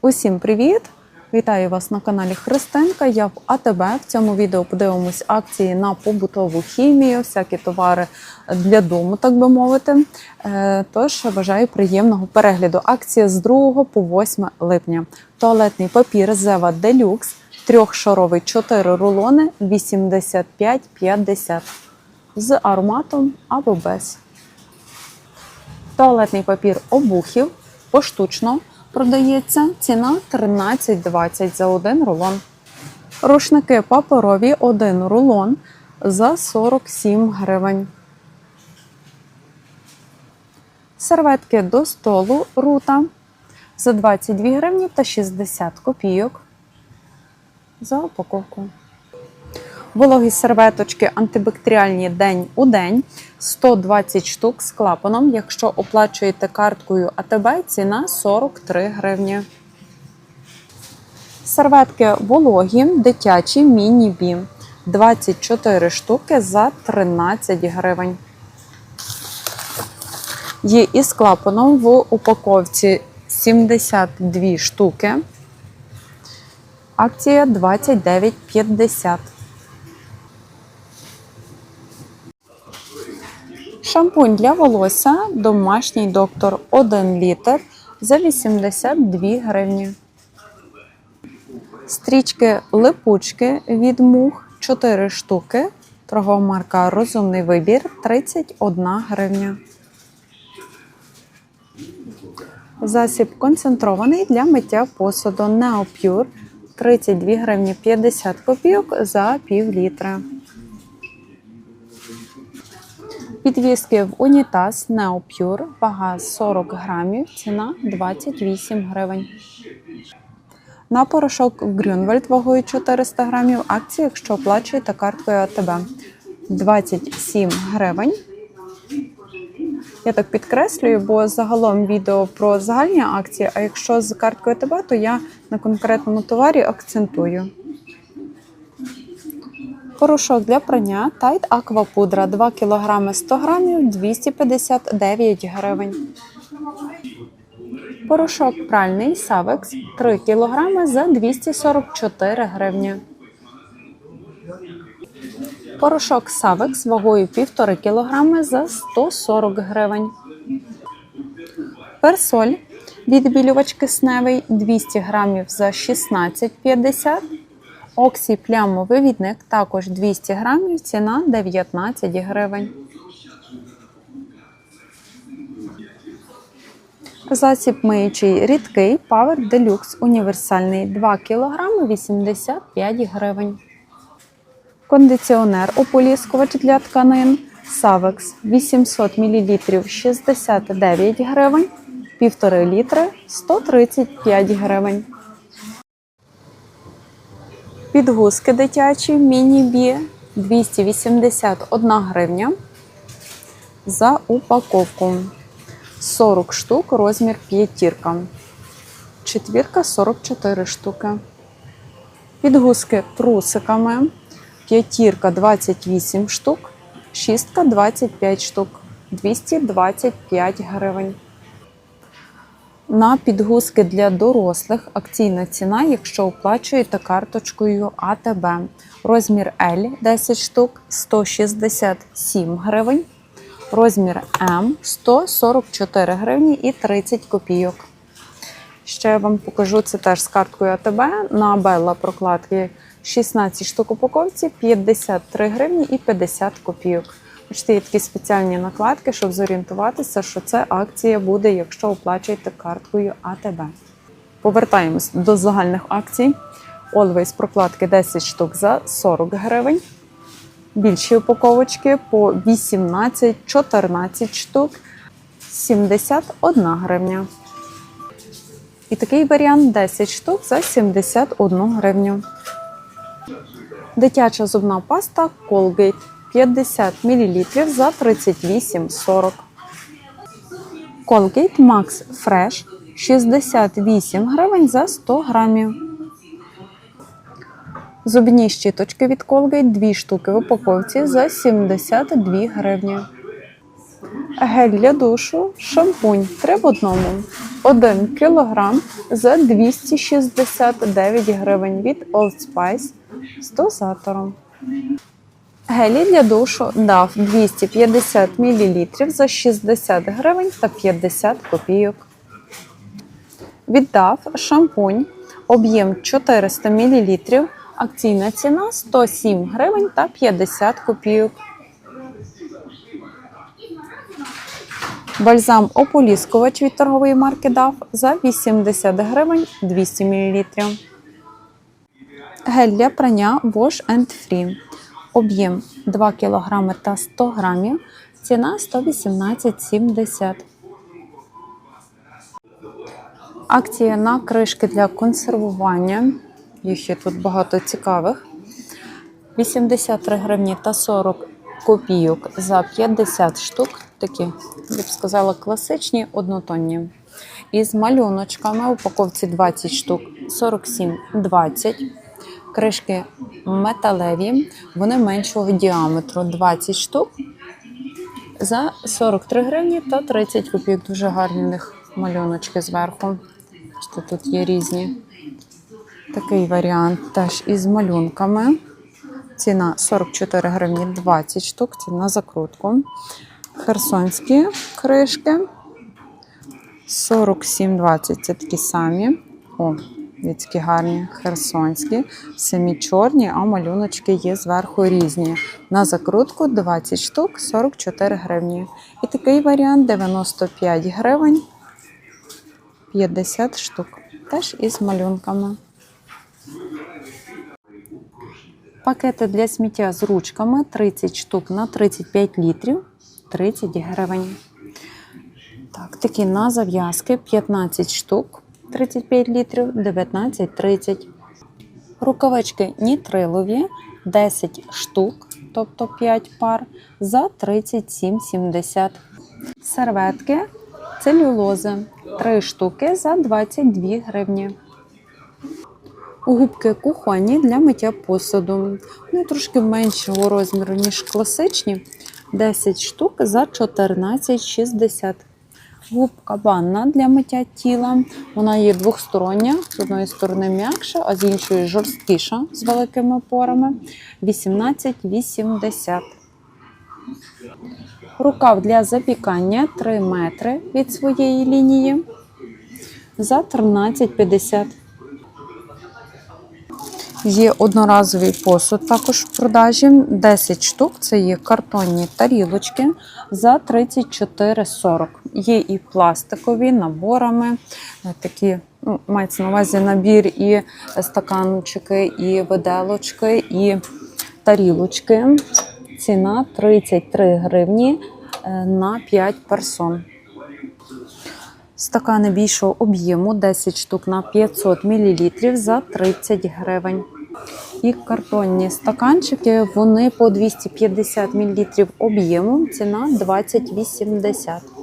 Усім привіт! Вітаю вас на каналі Христинка. Я в АТБ. В цьому відео подивимось акції на побутову хімію, всякі товари для дому, так би мовити. Е, Тож бажаю приємного перегляду. Акція з 2 по 8 липня. Туалетний папір Зева Делюкс, трьохшаровий 4 рулони 85,50 з ароматом або без. Туалетний папір обухів поштучно продається. Ціна 13,20 за один рулон. Рушники паперові один рулон за 47 гривень. Серветки до столу рута за 22 гривні та 60 копійок за упаковку. Вологі серветочки антибактеріальні день у день 120 штук з клапаном. Якщо оплачуєте карткою АТБ, ціна 43 гривні. Серветки вологі, дитячі міні-бі 24 штуки за 13 гривень. Є із клапаном в упаковці 72 штуки. Акція 29,50. Шампунь для волосся домашній доктор 1 літр за 82 гривні. Стрічки липучки від мух 4 штуки. Торгова марка Розумний вибір 31 гривня. Засіб концентрований для миття посуду Neopure 32 гривні 50 копійок за пів літра. Підвіски в унітаз Neopure, вага 40 грамів, ціна 28 гривень. На порошок Grünwald вагою 400 грамів, акція, якщо оплачуєте карткою АТБ. 27 гривень. Я так підкреслюю, бо загалом відео про загальні акції, а якщо з карткою АТБ, то я на конкретному товарі акцентую. Порошок для прання Tide Aqua Пудра 2 кг 100 г 259 гривень. Порошок пральний Savex 3 кг за 244 гривні. Порошок Savex вагою 1,5 кг за 140 гривень. Персоль відбілювач кисневий 200 грамів за 16,50 Оксі плямовивідник також 200 грамів, ціна 19 гривень. Засіб миючий рідкий Power Deluxe універсальний 2 кг 85 гривень. Кондиціонер ополіскувач для тканин Savex 800 мл 69 гривень, 1,5 літри 135 гривень. Підгузки дитячі міні-бі 281 гривня за упаковку. 40 штук, розмір п'ятірка. Четвірка 44 штуки. Підгузки трусиками. П'ятірка 28 штук, шістка 25 штук, 225 гривень. На підгузки для дорослих акційна ціна, якщо оплачуєте карточкою АТБ. Розмір L 10 штук 167 гривень. Розмір М 144 гривні і 30 копійок. Ще я вам покажу це теж з карткою АТБ. На Белла прокладки 16 штук упаковці, 53 гривні і 50 копійок. Бачите, є такі спеціальні накладки, щоб зорієнтуватися, що це акція буде, якщо оплачуєте карткою АТБ. Повертаємось до загальних акцій. Always прокладки 10 штук за 40 гривень. Більші упаковочки по 18-14 штук 71 гривня. І такий варіант 10 штук за 71 гривню. Дитяча зубна паста Colgate 50 мл за 38,40. Colgate Max Fresh 68 гривень за 100 грамів. Зубні щіточки від Colgate 2 штуки в упаковці за 72 гривні. Гель для душу, шампунь 3 в одному. 1 кілограм за 269 гривень від Old Spice з дозатором. Гелі для душу дав 250 мл за 60 гривень та 50 копійок. Віддав шампунь, об'єм 400 мл, акційна ціна 107 гривень та 50 копійок. Бальзам ополіскувач від торгової марки DAF за 80 гривень 200 мл. Гель для прання Wash and Free. Об'єм 2 кг та 100 г. Ціна 118,70. Акція на кришки для консервування. Їх є тут багато цікавих. 83 гривні та 40 копійок за 50 штук. Такі, я б сказала, класичні однотонні. Із малюночками, упаковці 20 штук, 47,20. Кришки металеві, вони меншого діаметру 20 штук за 43 гривні та 30 копійок. Дуже гарні у них малюночки зверху. Що тут є різні. Такий варіант теж із малюнками. Ціна 44 гривні 20 штук, ціна закрутку. Херсонські кришки 47,20. Це такі самі. О, які гарні херсонські. Самі чорні, а малюночки є зверху різні. На закрутку 20 штук 44 гривні. І такий варіант 95 гривень 50 штук. Теж із малюнками. Пакети для сміття з ручками 30 штук на 35 літрів 30 гривень. Так, такі на зав'язки 15 штук 35 літрів 19,30. Рукавички нітрилові 10 штук, тобто 5 пар за 37,70. Серветки целюлози 3 штуки за 22 гривні. Губки кухонні для миття посуду. Вони трошки меншого розміру, ніж класичні. 10 штук за 14,60. Губка банна для миття тіла. Вона є двохстороння. З одної сторони м'якша, а з іншої жорсткіша з великими порами. 18,80. Рукав для запікання 3 метри від своєї лінії за 13,50. Є одноразовий посуд також в продажі. 10 штук. Це є картонні тарілочки за 34,40. Є і пластикові наборами. е, Такі, ну, мається на увазі набір і стаканчики, і виделочки, і тарілочки. Ціна 33 гривні е, на 5 персон. Стакани більшого об'єму 10 штук на 500 мл за 30 гривень. І картонні стаканчики вони по 250 мл об'єму. Ціна 20,80.